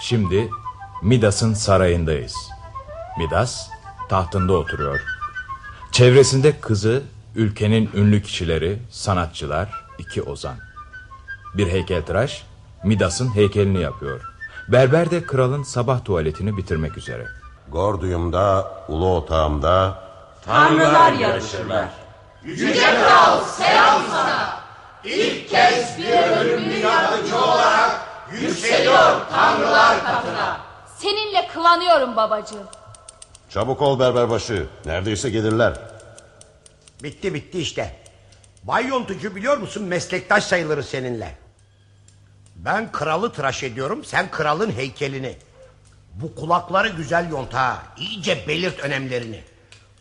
Şimdi Midas'ın sarayındayız. Midas tahtında oturuyor. Çevresinde kızı, ülkenin ünlü kişileri, sanatçılar, iki ozan. Bir heykeltıraş Midas'ın heykelini yapıyor. Berber de kralın sabah tuvaletini bitirmek üzere. Gorduyum'da, ulu otağımda Tanrılar yarışırlar. Seninle kıvanıyorum babacığım. Çabuk ol berberbaşı. Neredeyse gelirler. Bitti bitti işte. Bay Yontucu biliyor musun meslektaş sayılırız seninle. Ben kralı tıraş ediyorum sen kralın heykelini. Bu kulakları güzel yonta iyice belirt önemlerini.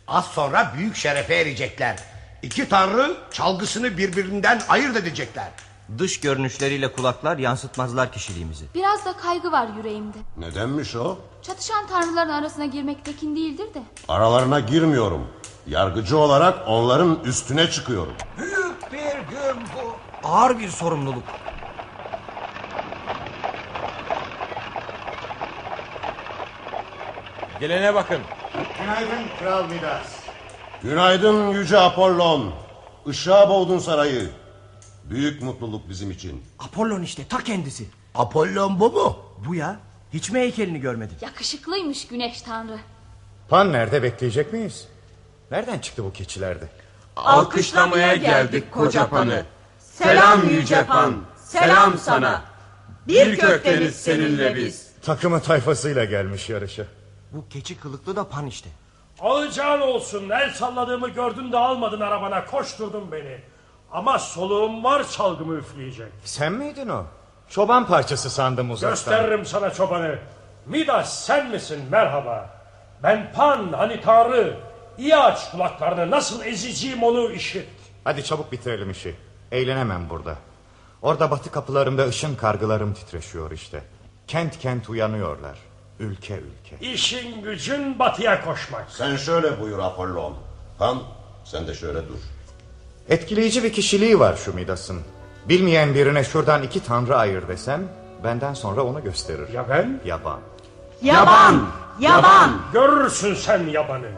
Az sonra büyük şerefe erecekler. İki tanrı çalgısını birbirinden ayırt edecekler. Dış görünüşleriyle kulaklar yansıtmazlar kişiliğimizi. Biraz da kaygı var yüreğimde. Nedenmiş o? Çatışan tanrıların arasına girmek tekin değildir de. Aralarına girmiyorum. Yargıcı olarak onların üstüne çıkıyorum. Büyük bir gün bu. Ağır bir sorumluluk. Gelene bakın. Günaydın Kral Midas. Günaydın Yüce Apollon. Işığa boğdun sarayı. Büyük mutluluk bizim için. Apollon işte ta kendisi. Apollon bu mu? Bu ya. Hiç mi heykelini görmedin? Yakışıklıymış güneş tanrı. Pan nerede bekleyecek miyiz? Nereden çıktı bu keçilerde? Alkışlamaya geldik koca panı. Selam yüce pan. Selam sana. Bir kökteniz seninle biz. Takımı tayfasıyla gelmiş yarışa. Bu keçi kılıklı da pan işte. Alacağın olsun. El salladığımı gördün de almadın arabana. Koşturdun beni. Ama soluğum var çalgımı üfleyecek. Sen miydin o? Çoban parçası sandım uzaktan. Gösteririm sana çobanı. Midas sen misin merhaba. Ben Pan hani Tanrı. İyi aç kulaklarını nasıl eziciyim onu işit. Hadi çabuk bitirelim işi. Eğlenemem burada. Orada batı kapılarımda ışın kargılarım titreşiyor işte. Kent kent uyanıyorlar. Ülke ülke. İşin gücün batıya koşmak. Sen şöyle buyur Apollon. Han sen de şöyle dur. Etkileyici bir kişiliği var şu Midas'ın. Bilmeyen birine şuradan iki tanrı ayır desem... ...benden sonra onu gösterir. Ya ben? Yaban. Yaban. Yaban. Görürsün sen yabanı.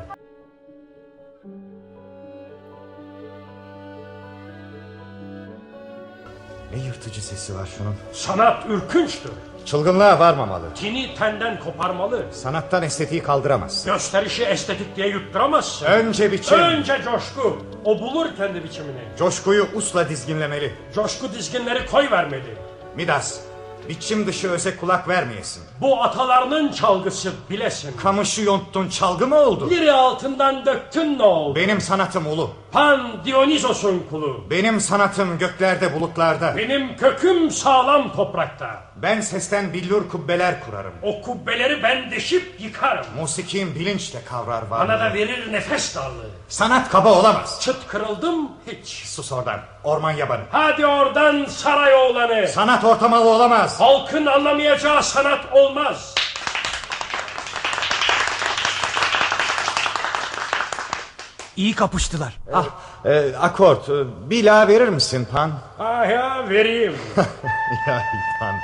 Ne yırtıcı sesi var şunun. Sanat ürkünçtür. Çılgınlığa varmamalı. Tini tenden koparmalı. Sanattan estetiği kaldıramaz. Gösterişi estetik diye yutturamazsın. Önce biçim. Önce coşku. O bulur kendi biçimini. Coşkuyu usla dizginlemeli. Coşku dizginleri koy vermeli. Midas, biçim dışı öze kulak vermeyesin. Bu atalarının çalgısı bilesin. Kamışı yonttun çalgı mı oldu? Biri altından döktün ne oldu? Benim sanatım ulu. Pan Dionysos'un kulu. Benim sanatım göklerde bulutlarda. Benim köküm sağlam toprakta. Ben sesten billur kubbeler kurarım. O kubbeleri ben deşip yıkarım. Musikim bilinçle kavrar varlığı. Bana da verir nefes darlığı. Sanat kaba olamaz. Çıt kırıldım hiç. Sus oradan. Orman yabanı. Hadi oradan saray oğlanı. Sanat ortamalı olamaz. Halkın anlamayacağı sanat olmaz. İyi kapıştılar. Ah, e, akort. e, Bir la verir misin Pan? Ah ya vereyim. ya Pan,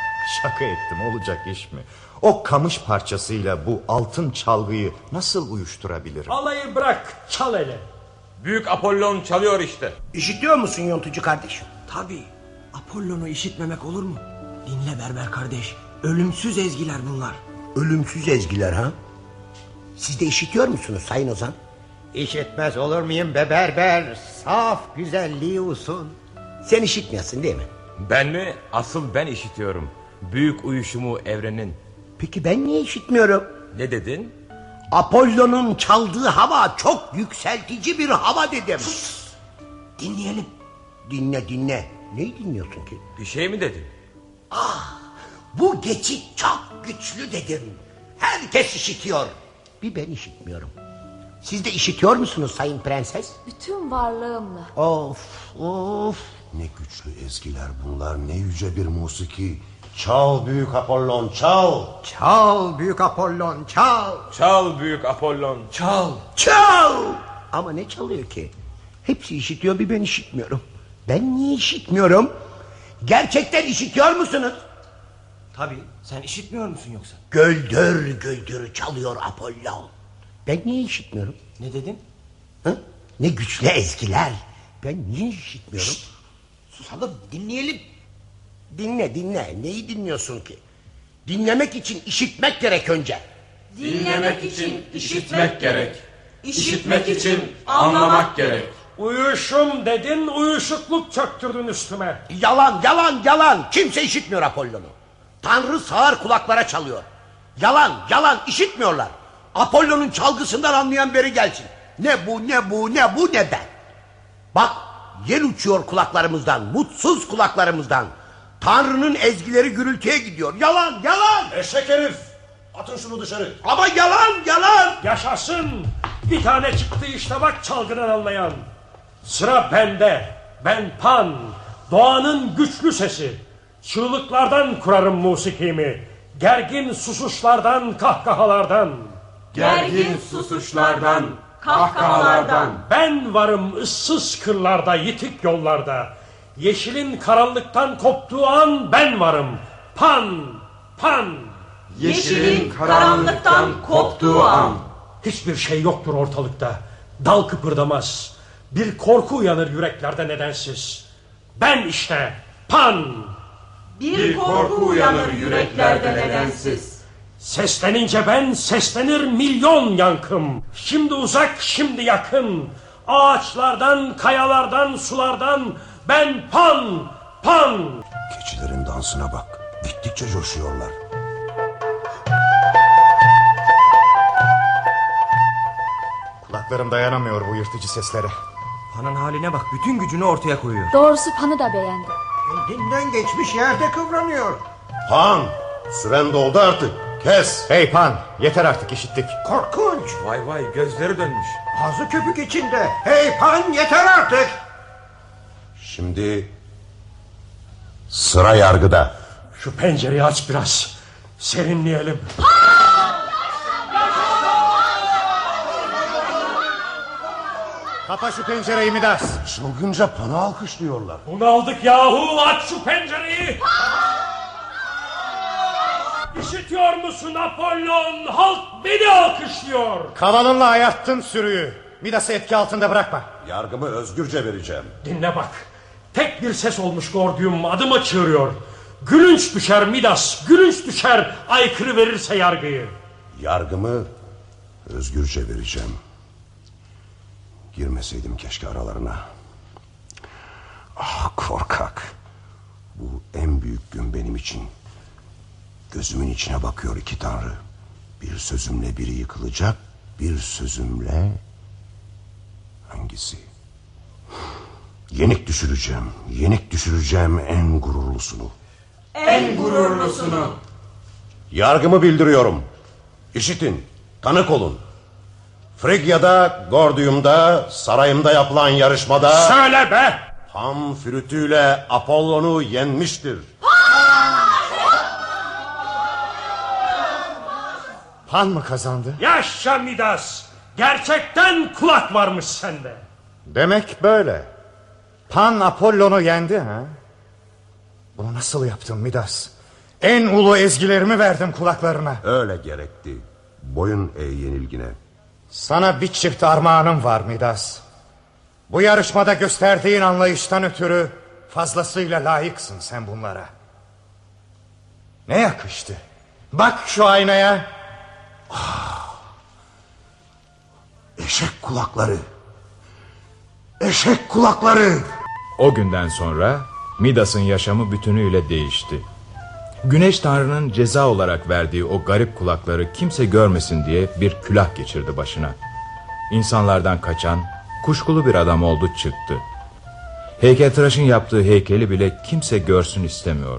şaka ettim olacak iş mi? O kamış parçasıyla bu altın çalgıyı nasıl uyuşturabilirim? Alayı bırak çal hele. Büyük Apollon çalıyor işte. İşitiyor musun yontucu kardeş? Tabii. Apollon'u işitmemek olur mu? Dinle berber kardeş. Ölümsüz ezgiler bunlar. Ölümsüz ezgiler ha? Siz de işitiyor musunuz Sayın Ozan? İşitmez olur muyum be berber? Saf güzelliği usun. Sen işitmiyorsun değil mi? Ben mi? Asıl ben işitiyorum. Büyük uyuşumu evrenin. Peki ben niye işitmiyorum? Ne dedin? Apollon'un çaldığı hava çok yükseltici bir hava dedim. Dinleyelim. Dinle dinle. Neyi dinliyorsun ki? Bir şey mi dedin? Bu geçit çok güçlü dedim. Herkes işitiyor. Bir ben işitmiyorum. Siz de işitiyor musunuz sayın prenses? Bütün varlığımla. Of of. Ne güçlü ezgiler bunlar. Ne yüce bir musiki. Çal büyük Apollon çal. Çal büyük Apollon çal. Çal büyük Apollon. Çal. Çal! Ama ne çalıyor ki? Hepsi işitiyor bir ben işitmiyorum. Ben niye işitmiyorum? Gerçekten işitiyor musunuz? Tabii. Sen işitmiyor musun yoksa? Göldür göldür çalıyor Apollon. Ben niye işitmiyorum? Ne dedin? Hı? Ne güçlü ezgiler. Ben niye işitmiyorum? Susalım dinleyelim. Dinle dinle. Neyi dinliyorsun ki? Dinlemek için işitmek gerek önce. Dinlemek için işitmek gerek. İşitmek için anlamak gerek. Uyuşum dedin uyuşukluk çöktürdün üstüme. Yalan yalan yalan. Kimse işitmiyor Apollon'u. Tanrı sağır kulaklara çalıyor. Yalan yalan işitmiyorlar. Apollon'un çalgısından anlayan biri gelsin. Ne bu ne bu ne bu ne ben. Bak yel uçuyor kulaklarımızdan. Mutsuz kulaklarımızdan. Tanrı'nın ezgileri gürültüye gidiyor. Yalan yalan. Eşek herif. Atın şunu dışarı. Ama yalan yalan. Yaşasın. Bir tane çıktı işte bak çalgıdan anlayan. Sıra bende. Ben Pan. Doğanın güçlü sesi. Çığlıklardan kurarım musikimi. Gergin susuşlardan, kahkahalardan. Gergin susuşlardan, kahkahalardan. Ben varım ıssız kırlarda, yitik yollarda. Yeşilin karanlıktan koptuğu an ben varım. Pan, pan. Yeşilin karanlıktan koptuğu an. Hiçbir şey yoktur ortalıkta. Dal kıpırdamaz. Bir korku uyanır yüreklerde nedensiz. Ben işte pan. Bir korku uyanır yüreklerde nedensiz. Seslenince ben seslenir milyon yankım. Şimdi uzak şimdi yakın. Ağaçlardan, kayalardan, sulardan ben pan, pan. Keçilerin dansına bak. Gittikçe coşuyorlar. Kulaklarım dayanamıyor bu yırtıcı seslere. Pan'ın haline bak bütün gücünü ortaya koyuyor. Doğrusu Pan'ı da beğendim. Kendinden geçmiş yerde kıvranıyor. Han, süren doldu artık. Kes. Hey Pan yeter artık işittik. Korkunç. Vay vay gözleri dönmüş. Ağzı köpük içinde. Hey Pan yeter artık. Şimdi sıra yargıda. Şu pencereyi aç biraz. Serinleyelim. Kapa şu pencereyi Midas. Çılgınca pana alkışlıyorlar. Bunu aldık yahu aç şu pencereyi. İşitiyor musun Apollon? Halk beni alkışlıyor. Kavalınla ayarttın sürüyü. Midas'ı etki altında bırakma. Yargımı özgürce vereceğim. Dinle bak. Tek bir ses olmuş Gordium adıma çığırıyor. Gülünç düşer Midas, gülünç düşer aykırı verirse yargıyı. Yargımı özgürce vereceğim. Girmeseydim keşke aralarına. Ah korkak. Bu en büyük gün benim için. Gözümün içine bakıyor iki tanrı. Bir sözümle biri yıkılacak, bir sözümle... Hangisi? Yenik düşüreceğim, yenik düşüreceğim en gururlusunu. En gururlusunu. Yargımı bildiriyorum. İşitin, tanık olun. Frigya'da, Gordium'da, sarayımda yapılan yarışmada... Söyle be! Tam flütüyle Apollon'u yenmiştir. Pan mı kazandı? Yaşa Midas! Gerçekten kulak varmış sende. Demek böyle. Pan Apollon'u yendi ha? Bunu nasıl yaptın Midas? En ulu ezgilerimi verdim kulaklarına. Öyle gerekti. Boyun ey yenilgine. Sana bir çift armağanım var Midas. Bu yarışmada gösterdiğin anlayıştan ötürü fazlasıyla layıksın sen bunlara. Ne yakıştı? Bak şu aynaya. Eşek kulakları. Eşek kulakları. O günden sonra Midas'ın yaşamı bütünüyle değişti. Güneş Tanrı'nın ceza olarak verdiği o garip kulakları kimse görmesin diye bir külah geçirdi başına. İnsanlardan kaçan, kuşkulu bir adam oldu çıktı. Heykeltıraşın yaptığı heykeli bile kimse görsün istemiyordu.